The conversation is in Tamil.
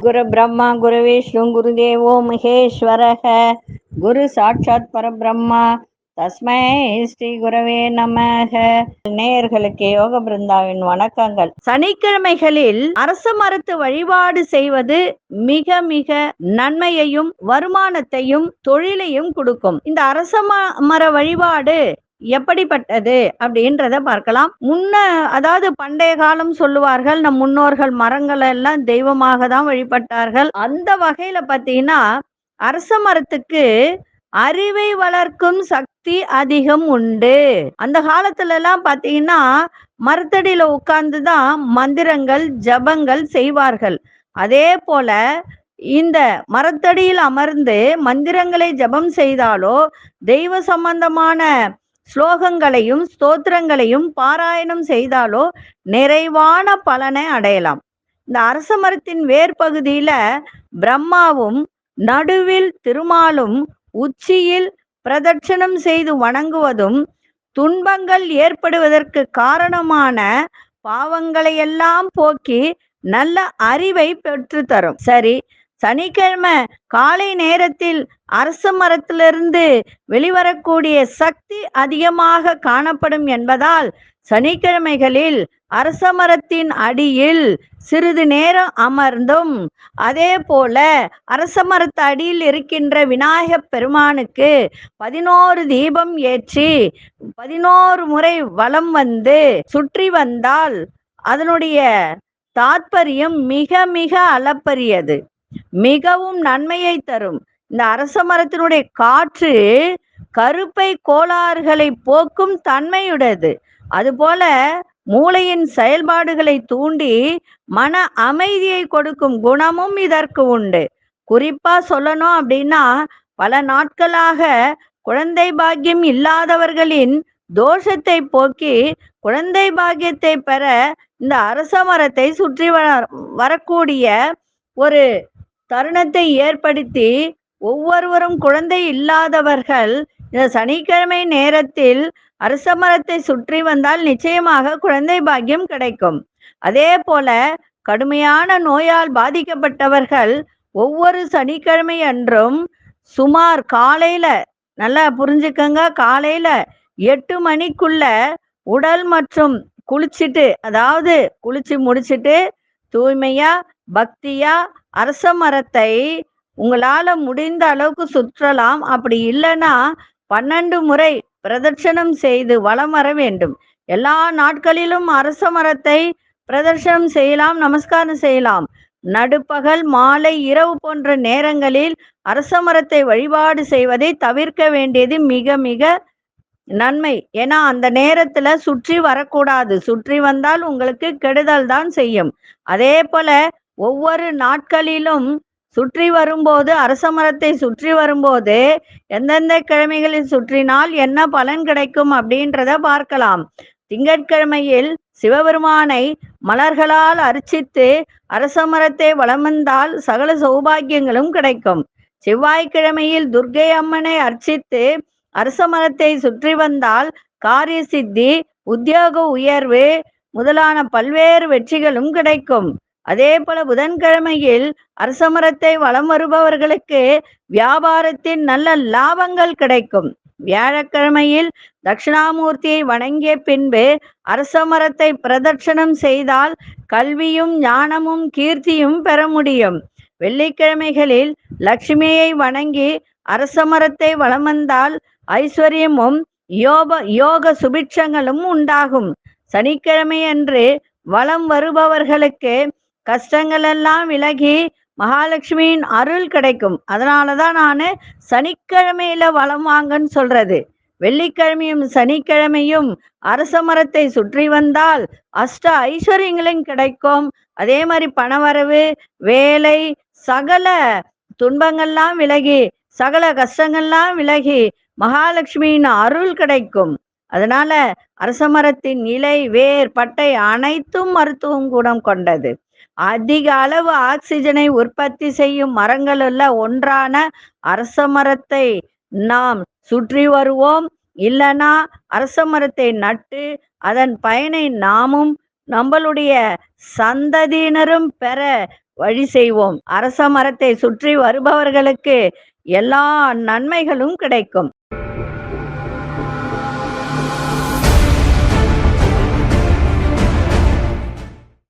குரு பிரம்மா குரு விஷ்ணு குரு தேவோ மகேஸ்வரக. குரு சாட்சாத் பரபிரம்மா. தஸ்மை ஸ்ரீ குரவே நமக. நேயர்களுக்கு யோக பிருந்தாவின் வணக்கங்கள். சனிக்கிழமைகளில் அரச மரத்து வழிபாடு செய்வது மிக மிக நன்மையையும் வருமானத்தையும் தொழிலையும் கொடுக்கும். இந்த அரச ம- மர வழிபாடு எப்படிப்பட்டது அப்படின்றத பார்க்கலாம். முன்ன அதாவது பண்டைய காலம் சொல்லுவார்கள் நம் முன்னோர்கள் மரங்களை எல்லாம் தெய்வமாக தான் வழிபட்டார்கள். அந்த வகையில பாத்தீங்கன்னா அரச மரத்துக்கு அறிவை வளர்க்கும் சக்தி அதிகம் உண்டு. அந்த காலத்துல எல்லாம் பாத்தீங்கன்னா மரத்தடியில உட்கார்ந்து தான் மந்திரங்கள் ஜபங்கள் செய்வார்கள். அதே போல இந்த மரத்தடியில் அமர்ந்து மந்திரங்களை ஜபம் செய்தாலோ தெய்வ சம்பந்தமான ஸ்லோகங்களையும் ஸ்தோத்திரங்களையும் பாராயணம் செய்தாலோ நிறைவான பலனை அடையலாம். இந்த அரச மரத்தின் வேர் பகுதியில பிரம்மாவும் நடுவில் திருமாலும் உச்சியில் பிரதட்சணம் செய்து வணங்குவதும் துன்பங்கள் ஏற்படுவதற்கு காரணமான பாவங்களை எல்லாம் போக்கி நல்ல அறிவை பெற்று தரும் சரி சனிக்கிழமை காலை நேரத்தில் அரச மரத்திலிருந்து வெளிவரக்கூடிய சக்தி அதிகமாக காணப்படும் என்பதால் சனிக்கிழமைகளில் அரச மரத்தின் அடியில் சிறிது நேரம் அமர்ந்தும் அதே போல அரச மரத்து அடியில் இருக்கின்ற விநாயகப் பெருமானுக்கு பதினோரு தீபம் ஏற்றி பதினோரு முறை வலம் வந்து சுற்றி வந்தால் அதனுடைய தாற்பயம் மிக மிக அளப்பரியது. மிகவும் நன்மையை தரும். இந்த அரச மரத்தினுடைய காற்று கருப்பை கோளாறுகளை போக்கும் தன்மையுடையது. அதுபோல மூளையின் செயல்பாடுகளை தூண்டி மன அமைதியை கொடுக்கும் குணமும் இதற்கு உண்டு. குறிப்பா சொல்லணும் அப்படின்னா பல நாட்களாக குழந்தை பாக்கியம் இல்லாதவர்களின் தோஷத்தை போக்கி குழந்தை பாக்கியத்தை பெற இந்த அரச மரத்தை சுற்றி வர வரக்கூடிய ஒரு தருணத்தை ஏற்படுத்தி ஒவ்வொருவரும் குழந்தை இல்லாதவர்கள் இந்த சனிக்கிழமை நேரத்தில் அரச மரத்தை சுற்றி வந்தால் நிச்சயமாக குழந்தை பாக்கியம் கிடைக்கும். அதே போல கடுமையான நோயால் பாதிக்கப்பட்டவர்கள் ஒவ்வொரு சனிக்கிழமை அன்றும் சுமார் காலையில நல்லா புரிஞ்சுக்கங்க காலையில எட்டு மணிக்குள்ள உடல் மற்றும் குளிச்சுட்டு அதாவது குளிச்சு முடிச்சிட்டு தூய்மையா பக்தியா அரச மரத்தை உங்களால முடிந்த அளவுக்கு சுற்றலாம். அப்படி இல்லைன்னா பன்னெண்டு முறை பிரதட்சணம் செய்து வலம் வர வேண்டும். எல்லா நாட்களிலும் அரச மரத்தை பிரதர்ஷனம் செய்யலாம் நமஸ்காரம் செய்யலாம். நடுப்பகல் மாலை இரவு போன்ற நேரங்களில் அரச மரத்தை வழிபாடு செய்வதை தவிர்க்க வேண்டியது மிக மிக நன்மை. ஏன்னா அந்த நேரத்துல சுற்றி வரக்கூடாது. சுற்றி வந்தால் உங்களுக்கு கெடுதல் தான் செய்யும். அதே போல ஒவ்வொரு நாட்களிலும் சுற்றி வரும்போது அரச மரத்தை சுற்றி வரும்போது எந்தெந்த கிழமைகளில் சுற்றினால் என்ன பலன் கிடைக்கும் அப்படின்றத பார்க்கலாம். திங்கட்கிழமையில் சிவபெருமானை மலர்களால் அர்ச்சித்து அரச மரத்தை வளம் வந்தால் சகல சௌபாகியங்களும் கிடைக்கும். செவ்வாய்க்கிழமையில் துர்க்கை அம்மனை அர்ச்சித்து அரச மரத்தை சுற்றி வந்தால் காரிய சித்தி உத்தியோக உயர்வு முதலான பல்வேறு வெற்றிகளும் கிடைக்கும். அதே போல புதன்கிழமையில் அரசமரத்தை வளம் வலம் வருபவர்களுக்கு வியாபாரத்தின் நல்ல லாபங்கள் கிடைக்கும். வியாழக்கிழமையில் தட்சிணாமூர்த்தியை வணங்கிய பின்பு அரசமரத்தை பிரதட்சணம் செய்தால் கல்வியும் ஞானமும் கீர்த்தியும் பெற முடியும். வெள்ளிக்கிழமைகளில் லட்சுமியை வணங்கி அரசமரத்தை வளம் வலம் வந்தால் ஐஸ்வர்யமும் யோக யோக சுபிட்சங்களும் உண்டாகும். சனிக்கிழமை அன்று வலம் வருபவர்களுக்கு கஷ்டங்கள் எல்லாம் விலகி மகாலட்சுமியின் அருள் கிடைக்கும். அதனாலதான் நான் சனிக்கிழமையில வளம் வாங்கன்னு சொல்றது. வெள்ளிக்கிழமையும் சனிக்கிழமையும் அரச மரத்தை சுற்றி வந்தால் அஷ்ட ஐஸ்வர்யங்களும் கிடைக்கும். அதே மாதிரி பணவரவு வேலை சகல துன்பங்கள்லாம் விலகி சகல கஷ்டங்கள்லாம் விலகி மகாலட்சுமியின் அருள் கிடைக்கும். அதனால அரச மரத்தின் இலை வேர் பட்டை அனைத்தும் மருத்துவம் குணம் கொண்டது. அதிக அளவு ஆக்சிஜனை உற்பத்தி செய்யும் மரங்களுள்ள ஒன்றான அரச மரத்தை நாம் சுற்றி வருவோம். இல்லனா அரச மரத்தை நட்டு அதன் பயனை நாமும் நம்மளுடைய சந்ததியினரும் பெற வழி செய்வோம். அரச மரத்தை சுற்றி வருபவர்களுக்கு எல்லா நன்மைகளும் கிடைக்கும்.